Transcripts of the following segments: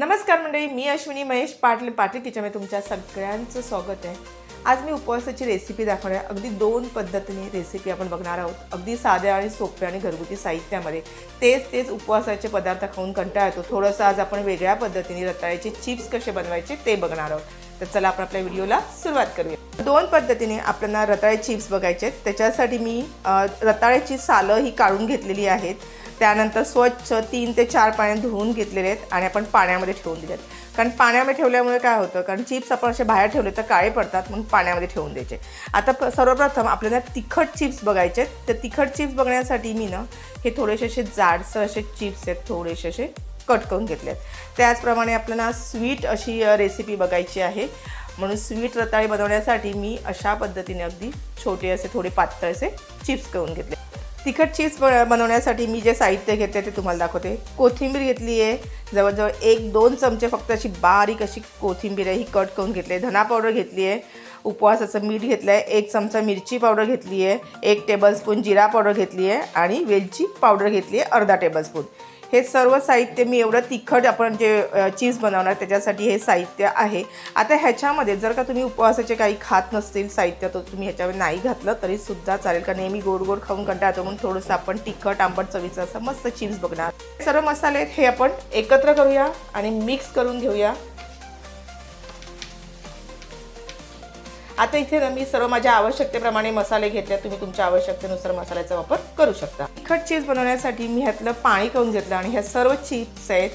नमस्कार मंडळी मी अश्विनी महेश पाटील पाटील किचनमध्ये तुमच्या सगळ्यांचं स्वागत आहे. आज मी उपवासाची रेसिपी दाखवणार आहे. अगदी दोन पद्धतीने रेसिपी आपण बघणार आहोत. अगदी साध्या आणि सोप्या आणि घरगुती साहित्यामध्ये तेच तेच उपवासाचे पदार्थ खाऊन कंटाळा येतो. थोडंसं आज आपण वेगळ्या पद्धतीने रताळ्याचे चिप्स कसे बनवायचे ते बघणार आहोत. तर चला आपण आपल्या व्हिडिओला सुरुवात करूया. दोन पद्धतीने आपल्याला रताळे चिप्स बघायचे आहेत. त्याच्यासाठी मी रताळ्याची सालं ही काढून घेतलेली आहेत. त्यानंतर स्वच्छ तीन ते चार पाण्यात धुवून घेतलेले आहेत आणि आपण पाण्यामध्ये ठेवून दिले आहेत कारण पाण्यामध्ये ठेवल्यामुळे काय होतं? कारण चिप्स आपण असे बाहेर ठेवले तर काळे पडतात म्हणून पाण्यामध्ये ठेवून द्यायचे. आता प- सर्वप्रथम आपल्याला तिखट चिप्स बघायचे आहेत. तर तिखट चिप्स बघण्यासाठी मी ना हे थोडेसे असे जाडसर असे चिप्स आहेत थोडेसे असे कट करून घेतले आहेत त्याचप्रमाणे आपल्याला स्वीट अशी रेसिपी बघायची आहे. म्हणून स्वीट रताळी बनवण्यासाठी मी अशा पद्धतीने अगदी छोटे असे थोडे पातळ असे चिप्स करून घेतले. तिखट चीज बनवण्यासाठी मी जे साहित्य घेतले ते तुम्हाला दाखवते. कोथिंबीर घेतली आहे. जवळजवळ एक दोन चमचे फक्त अशी बारीक अशी कोथिंबीर आहे. ही कट करून घेतली आहे. धना पावडर घेतली आहे. उपवासाचं मीठ घेतलं आहे एक चमचा मिरची पावडर घेतली आहे. एक टेबलस्पून जिरा पावडर घेतली आहे. आणि वेलची पावडर घेतली आहे. अर्धा टेबलस्पून हे सर्व साहित्य मी एवढं तिखट आपण जे चीज बनवणार त्याच्यासाठी हे साहित्य आहे. आता ह्याच्यामध्ये जर का तुम्ही उपवासाचे काही खात नसतील साहित्य तर तुम्ही ह्याच्यावर नाही घातलं तरीसुद्धा चालेल. का नेहमी गोड गोड खाऊन कंटाळतो म्हणून थोडंसं आपण तिखट आंबट चवीचं असं मस्त चीज बघणार. सर्व मसाले आहेत हे आपण एकत्र करूया आणि मिक्स करून घेऊया. आता इथे ना मी सर्व माझ्या आवश्यकतेप्रमाणे मसाले घेतले तुम्ही तुमच्या आवश्यकतेनुसार मसाल्याचा वापर करू शकता. तिखट चीज बनवण्यासाठी मी ह्यातलं पाणी करून घेतलं आणि ह्या सर्व चिप्स आहेत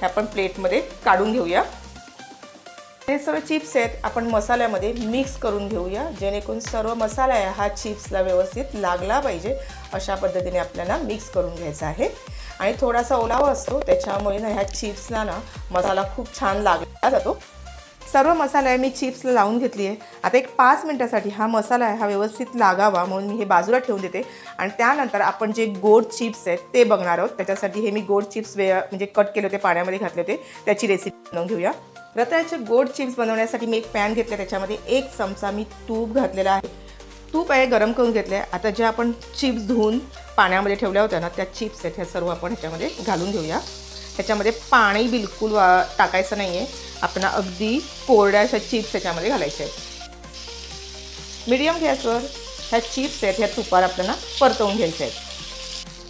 हे आपण प्लेटमध्ये काढून घेऊया. हे सर्व चिप्स आहेत आपण मसाल्यामध्ये मिक्स करून घेऊया. जेणेकरून सर्व मसाला आहे हा चिप्सला व्यवस्थित लागला पाहिजे. अशा पद्धतीने आपल्याला मिक्स करून घ्यायचा आहे. आणि थोडासा ओलावा असतो त्याच्यामुळे ना ह्या चिप्सला ना मसाला खूप छान लागला जातो. सर्व मसाला आहे मी चिप्सला लावून घेतली आहे. आता एक पाच मिनटासाठी हा मसाला आहे हा व्यवस्थित लागावा म्हणून मी हे बाजूला ठेवून देते. आणि त्यानंतर आपण जे गोड चिप्स आहेत ते बघणार आहोत. त्याच्यासाठी हे मी गोड चिप्स वे म्हणजे कट केले होते पाण्यामध्ये घातले होते. त्याची रेसिपी बनवून घेऊया. रताळ्याचे गोड चिप्स बनवण्यासाठी मी एक पॅन घेतला त्याच्यामध्ये एक चमचा मी तूप घातलेला आहे. तूप आहे गरम करून घेतले आहे. आता ज्या आपण चिप्स धुवून पाण्यामध्ये ठेवल्या होत्या ना त्या चिप्स आहेत ह्या सर्व आपण ह्याच्यामध्ये घालून घेऊया. ह्याच्यामध्ये पाणी बिलकुल वा टाकायचं नाही आहे आपण अगदी कोरड्या अशा चिप्स याच्यामध्ये घालायच्या आहेत. मिडियम गॅसवर ह्या चिप्स आहेत ह्या तुपार आपल्याला परतवून घ्यायच्या आहेत.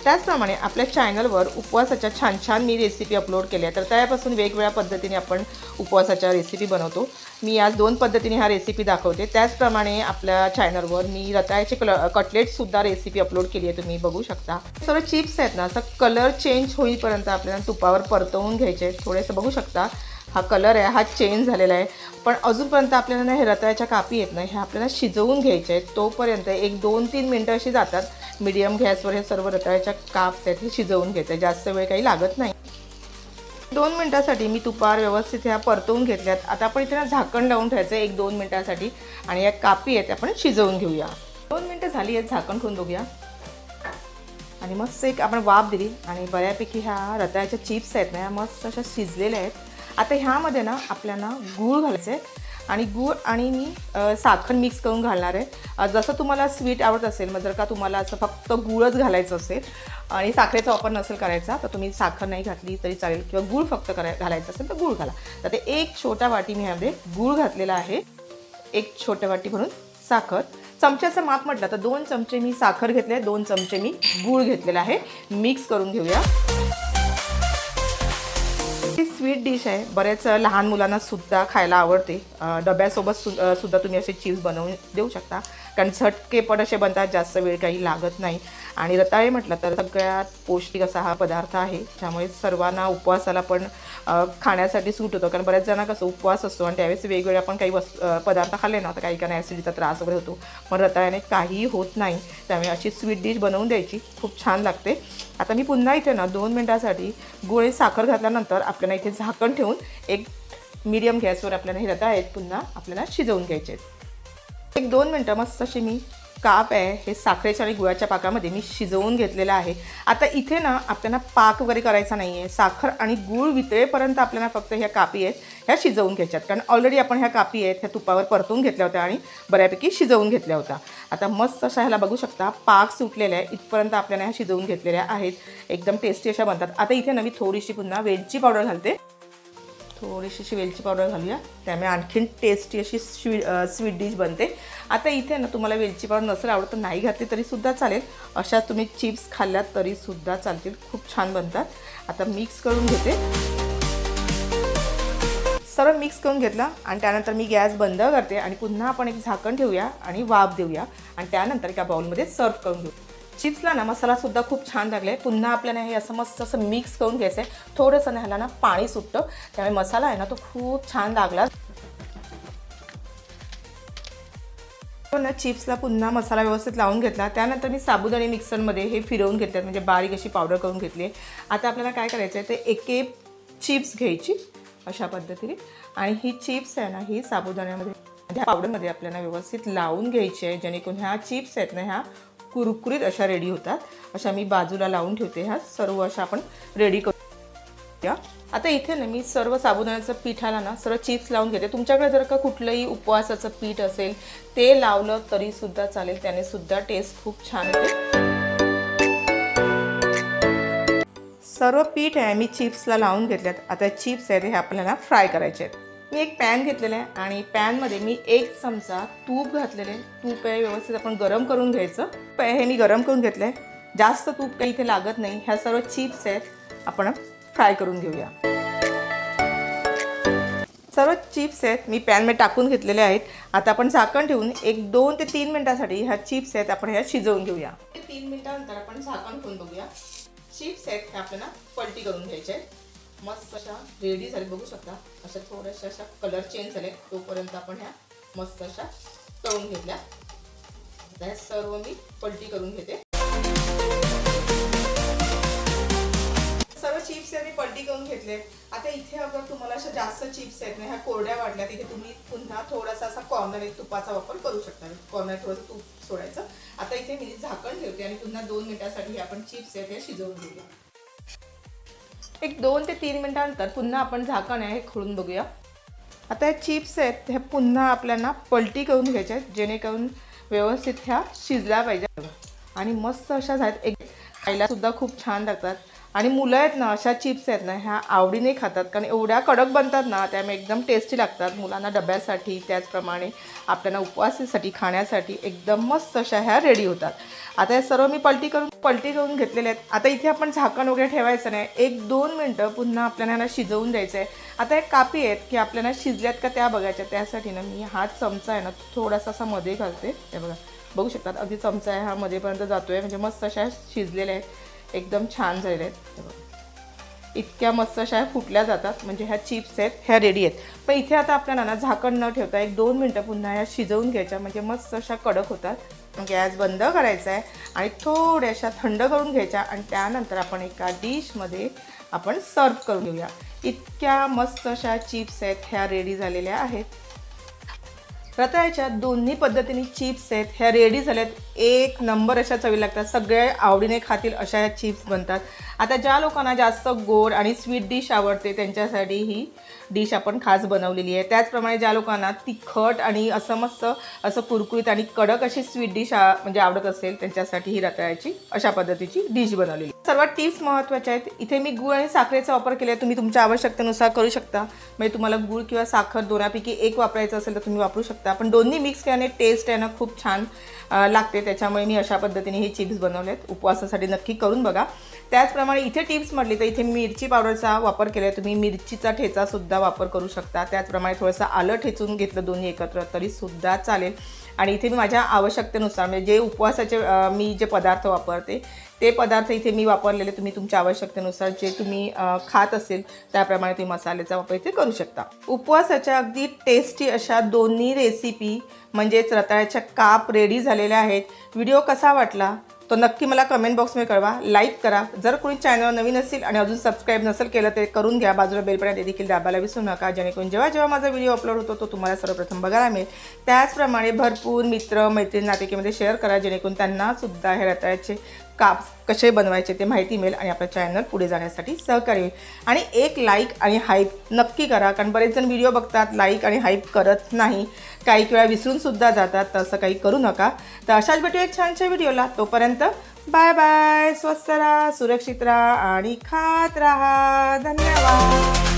त्याचप्रमाणे आपल्या चॅनलवर उपवासाच्या छान छान मी रेसिपी अपलोड केल्या तर त्यापासून वेगवेगळ्या पद्धतीने आपण उपवासाच्या रेसिपी बनवतो. मी आज दोन पद्धतीने ह्या रेसिपी दाखवते. त्याचप्रमाणे आपल्या चॅनलवर मी रताळ्याचे कल कटलेटसुद्धा रेसिपी अपलोड केली आहे तुम्ही बघू शकता. सर्व चिप्स आहेत ना असं कलर चेंज होईपर्यंत आपल्याला तुपावर परतवून घ्यायचे आहेत. बघू शकता. हा कलर आहे हा चेंज झालेला आहे. पण अजूनपर्यंत आपल्याला ना हे रताळ्याच्या कापी येत नाही हे आपल्याला शिजवून घ्यायचे आहेत. तोपर्यंत एक दोन तीन मिनटं अशी जातात. मिडियम गॅसवर हे सर्व रताळ्याच्या काप्स आहेत हे शिजवून घ्यायचे आहे जास्त वेळ काही लागत नाही. दोन मिनटासाठी मी तुपार व्यवस्थित ह्या परतवून घेतल्यात. आता आपण इथे ना झाकण लावून ठेवायचं एक दोन मिनटासाठी. आणि या कापी आहेत आपण शिजवून घेऊया. दोन मिनटं झाली आहेत झाकण ठेवून बघूया. आणि मस्त एक आपण वाफ दिली. आणि बऱ्यापैकी ह्या रताळ्याच्या चिप्स आहेत ना ह्या मस्त अशा शिजलेल्या आहेत. आता ह्यामध्ये ना आपल्याला गूळ घालायचं आहे आणि गूळ आणि मी साखर मिक्स करून घालणार आहे. जसं तुम्हाला स्वीट आवडत असेल मग जर का तुम्हाला असं फक्त गूळच घालायचं असेल आणि साखरेचा वापर नसेल करायचा तर तुम्ही साखर नाही घातली तरी चालेल किंवा गूळ फक्त कराय घालायचं असेल तर गूळ घाला. तर ते एक छोटा वाटी मी ह्यामध्ये गूळ घातलेला आहे. एक छोट्या वाटी भरून साखर. चमच्याचं माप म्हटलं तर दोन चमचे मी साखर घेतले दोन चमचे मी गूळ घेतलेला आहे. मिक्स करून घेऊया. स्वीट डिश आहे. बरेच लहान मुलांना सुद्धा खायला आवडते. डब्यासोबत सु सुद्धा तुम्ही असे चीज बनवून देऊ शकता. कारण झटकेपट असे बनतात जास्त वेळ काही लागत नाही. आणि रताळे म्हटलं तर सगळ्यात पौष्टिक असा हा पदार्थ आहे. त्यामुळे सर्वांना उपवासाला पण खाण्यासाठी सूट होतो. कारण बऱ्याच जणांना कसं उपवास असतो आणि त्यावेळेस वेगवेगळे आपण काही वस् पदार्थ खाल्ले ना तर काही काही ॲसिडीचा त्रास वगैरे होतो. पण रताळ्याने काहीही होत नाही. त्यामुळे अशी स्वीट डिश बनवून द्यायची. खूप छान लागते. आता मी पुन्हा इथे ना दोन मिनटासाठी गोळे साखर घातल्यानंतर आपल्याला इथे झा झाकण ठेवून एक मीडियम गॅसवर आपल्याला हे रता आहेत पुन्हा आपल्याला शिजवून घ्यायचे आहेत. एक दोन मिनटं मस्त अशी मी काप आहे हे साखरेच्या आणि गुळाच्या पाकामध्ये मी शिजवून घेतलेलं आहे. आता इथे ना आपल्याला पाक वगैरे करायचा नाही आहे साखर आणि गूळ वितळेपर्यंत आपल्याला फक्त ह्या कापी आहेत ह्या शिजवून घ्यायच्यात. कारण ऑलरेडी आपण ह्या कापी आहेत ह्या तुपावर परतून घेतल्या होत्या आणि बऱ्यापैकी शिजवून घेतल्या होत्या. आता मस्त अशा ह्याला बघू शकता पाक सुटलेल्या आहे इथपर्यंत आपल्याला ह्या शिजवून घेतलेल्या आहेत. एकदम टेस्टी अशा बनतात. आता इथे ना मी थोडीशी पुन्हा वेलची पावडर घालते. थोडीशी अशी वेलची पावडर घालूया. त्यामुळे आणखीन टेस्टी अशी स्वी स्वीट डिश बनते. आता इथे ना तुम्हाला वेलची पावडर नसेल आवडत नाही घातली तरीसुद्धा चालेल. अशा तुम्ही चिप्स खाल्ल्यात तरीसुद्धा चालतील. खूप छान बनतात. आता मिक्स करून घेते. सर्व मिक्स करून घेतला आणि त्यानंतर मी गॅस बंद करते आणि पुन्हा आपण एक झाकण ठेवूया आणि वाफ देऊया. आणि त्यानंतर एका बाउलमध्ये सर्व करून घेऊ. चिप्सला ना मसालासुद्धा खूप छान लागला. आहे पुन्हा आपल्याला हे असं मस्त असं मिक्स करून घ्यायचं आहे थोडंसं ना ह्याला ना पाणी सुटतं. त्यामुळे मसाला आहे ना तो खूप छान लागला. ना चिप्सला पुन्हा मसाला व्यवस्थित लावून घेतला. त्यानंतर मी साबुदाणे मिक्सरमध्ये हे फिरवून घेतले म्हणजे बारीक अशी पावडर करून घेतली आहे. आता आपल्याला काय करायचं आहे ते एक एक चिप्स घ्यायची अशा पद्धतीने. आणि ही चिप्स आहे ना ही साबुदाण्यामध्ये ह्या पावडरमध्ये आपल्याला व्यवस्थित लावून घ्यायची आहे. जेणेकरून ह्या चिप्स आहेत ना ह्या कुरकुरीत अशा रेडी होतात. अशा मी बाजूला लावून ठेवते ह्या. सर्व अशा आपण रेडी करू आता इथे ना मी सर्व साबुदाण्याचं पिठाला ना सर्व चिप्स लावून घेते. तुमच्याकडे जर का कुठलंही उपवासाचं पीठ असेल ते लावलं तरीसुद्धा चालेल. त्याने सुद्धा टेस्ट खूप छान येते. सर्व पीठ आहे मी चिप्सला लावून घेतल्यात. आता चिप्स आहेत हे आपल्याला फ्राय करायचे आहेत. मी एक पॅन घेतलेला आहे आणि पॅनमध्ये मी एक चमचा तूप घातलेले आहे. तूप आहे व्यवस्थित आपण गरम करून घ्यायचं. प- हे मी गरम करून घेतलं आहे. जास्त तूप काही इथे लागत नाही. ह्या सर्व चिप्स आहेत. आपण फ्राय करून घेऊया. सर्व चिप्स आहेत. मी पॅनमध्ये टाकून घेतलेले आहेत. आता आपण झाकण ठेवून एक दोन ते तीन मिनिटासाठी ह्या चिप्स आहेत आपण ह्या शिजवून घेऊया. तीन मिनिटानंतर आपण झाकण ठेवून बघूया. चिप्स आहेत हे आपल्याला पलटी करून घ्यायचे आहेत. मस्त अशा रेडी झाले. बघू शकता अशा थोड्याशा अशा कलर चेंज झाले तोपर्यंत आपण ह्या मस्त अशा तळून घेतल्या. आता ह्या सर्व मी पलटी करून घेते. सर्व चिप्स मी पलटी करून घेतले. आता इथे अगर तुम्हाला अशा जास्त चिप्स आहेत ना ह्या कोरड्या वाटल्या तिथे तुम्ही पुन्हा थोडासा असा कॉर्नर एक तुपाचा वापर करू शकता. कॉर्नर थोडंसं तूप सोडायचं. आता इथे मी झाकण ठेवते आणि पुन्हा दोन मिनिटासाठी हे आपण चिप्स आहेत हे शिजवून घेऊया. एक दोन ते तीन मिनटानंतर पुन्हा आपण झाकण आहे हे खोळून बघूया. आता हे चिप्स आहेत हे पुन्हा आपल्याला पलटी करून घ्यायचे आहेत जेणेकरून व्यवस्थित ह्या शिजल्या पाहिजे. आणि मस्त अशा आहेत एक खायला सुद्धा खूप छान लागतात. आणि मुलं आहेत ना अशा चिप्स आहेत ना ह्या आवडीने खातात. कारण एवढ्या कडक बनतात ना त्यामुळे एकदम टेस्टी लागतात. मुलांना डब्यासाठी त्याचप्रमाणे आपल्याला उपवासासाठी खाण्यासाठी एकदम मस्त अशा ह्या रेडी होतात. आता हे सर्व मी पलटी करून पलटी करून घेतलेले आहेत. आता इथे आपण झाकण वगैरे ठेवायचं नाही. एक दोन मिनटं पुन्हा आपल्याला ह्याला शिजवून द्यायचं आहे आता एक कापी आहेत की आपल्याला शिजल्यात का त्या बघायच्या. त्यासाठी ना मी हा चमचा आहे ना थोडासा असा मध्ये घालते. ते बघा. बघू शकतात अगदी चमचा आहे हा मध्येपर्यंत जातो आहे म्हणजे मस्त अशा शिजलेल्या आहेत. एकदम छान झालेल्या आहेत. इतक्या मस्त अशा फुटल्या जातात. म्हणजे ह्या चिप्स आहेत ह्या रेडी आहेत. पण इथे आता आपल्याला ना झाकण न ठेवता एक दोन मिनटं पुन्हा ह्या शिजवून घ्यायच्या. म्हणजे मस्त अशा कडक होतात. गॅस बंद करायचा आहे आणि थोड्याशा थंड करून घ्यायच्या. आणि त्यानंतर आपण एका डिशमध्ये आपण सर्व करून घेऊया. इतक्या मस्त अशा चिप्स आहेत ह्या रेडी झालेल्या आहेत. रताळ्याच्या दोन्ही पद्धतीने चिप्स आहेत. ह्या रेडी झाल्यात. एक नंबर अशा चवी लागतात. सगळे आवडीने खातील अशा ह्या चिप्स बनतात. आता ज्या लोकांना जास्त गोड आणि स्वीट डिश आवडते त्यांच्यासाठी ही डिश आपण खास बनवलेली आहे. त्याचप्रमाणे ज्या लोकांना तिखट आणि असं मस्त असं कुरकुरीत आणि कडक अशी स्वीट डिश म्हणजे आवडत असेल त्यांच्यासाठी ही रताळ्याची अशा पद्धतीची डिश बनवलेली सर्वात टिप्स महत्त्वाच्या आहेत. इथे मी गूळ आणि साखरेचा वापर केला आहे तुम्ही तुमच्या आवश्यकतेनुसार करू शकता. म्हणजे तुम्हाला गूळ किंवा साखर दोनापैकी एक वापरायचं असेल तर तुम्ही वापरू शकता. पण दोन्ही मिक्स केल्याने टेस्ट आहे ना खूप छान लागते. त्याच्यामुळे मी अशा पद्धतीने हे चिप्स बनवले आहेत उपवासासाठी नक्की करून बघा. त्याचप्रमाणे इथे टिप्स म्हटली तर इथे मिरची पावडरचा वापर केला आहे तुम्ही मिरचीचा ठेचासुद्धा वापर करू शकता. त्याचप्रमाणे थोडंसं आलं ठेचून घेतलं दोन्ही एकत्र तरीसुद्धा चालेल. आणि इथे मी माझ्या आवश्यकतेनुसार म्हणजे जे उपवासाचे मी जे पदार्थ वापरते ते पदार्थ इथे मी वापरलेले तुम्ही तुमच्या आवश्यकतेनुसार जे तुम्ही खात असेल त्याप्रमाणे तुम्ही मसाल्याचा वापर इथे करू शकता. उपवासाच्या अगदी टेस्टी अशा दोन्ही रेसिपी म्हणजेच रताळ्याच्या काप रेडी झालेल्या आहेत. व्हिडिओ कसा वाटला? तो नक्की मला कमेंट बॉक्समध्ये कळवा. लाईक करा. जर कोणी चॅनल नवीन असेल आणि अजून सबस्क्राईब नसेल केलं ते करून घ्या. बाजूला बेलपणा ते देखील दाबायला विसरू नका. जेणेकरून जेव्हा जेव्हा माझा व्हिडिओ अपलोड होतो तो तुम्हाला सर्वप्रथम बघायला मिळेल. त्याचप्रमाणे भरपूर मित्र मैत्रीण नातेकीमध्ये शेअर करा. जेणेकरून त्यांनासुद्धा हे रताळ्याचे काप कसे बनवायचे ते माहिती मिळेल आणि आपल्या चॅनल पुढे जाण्यासाठी सहकार्य होईल. आणि एक लाईक आणि हाईप नक्की करा कारण बरेच जण व्हिडिओ बघतात लाईक आणि हाईप करत नाही. काही वेळा विसरूनसुद्धा जातात तर असं काही करू नका. तर अशाच भेटू एक छानशा व्हिडिओला तोपर्यंत बाय बाय स्वस्त राहा सुरक्षित राहा आणि खात राहा. धन्यवाद.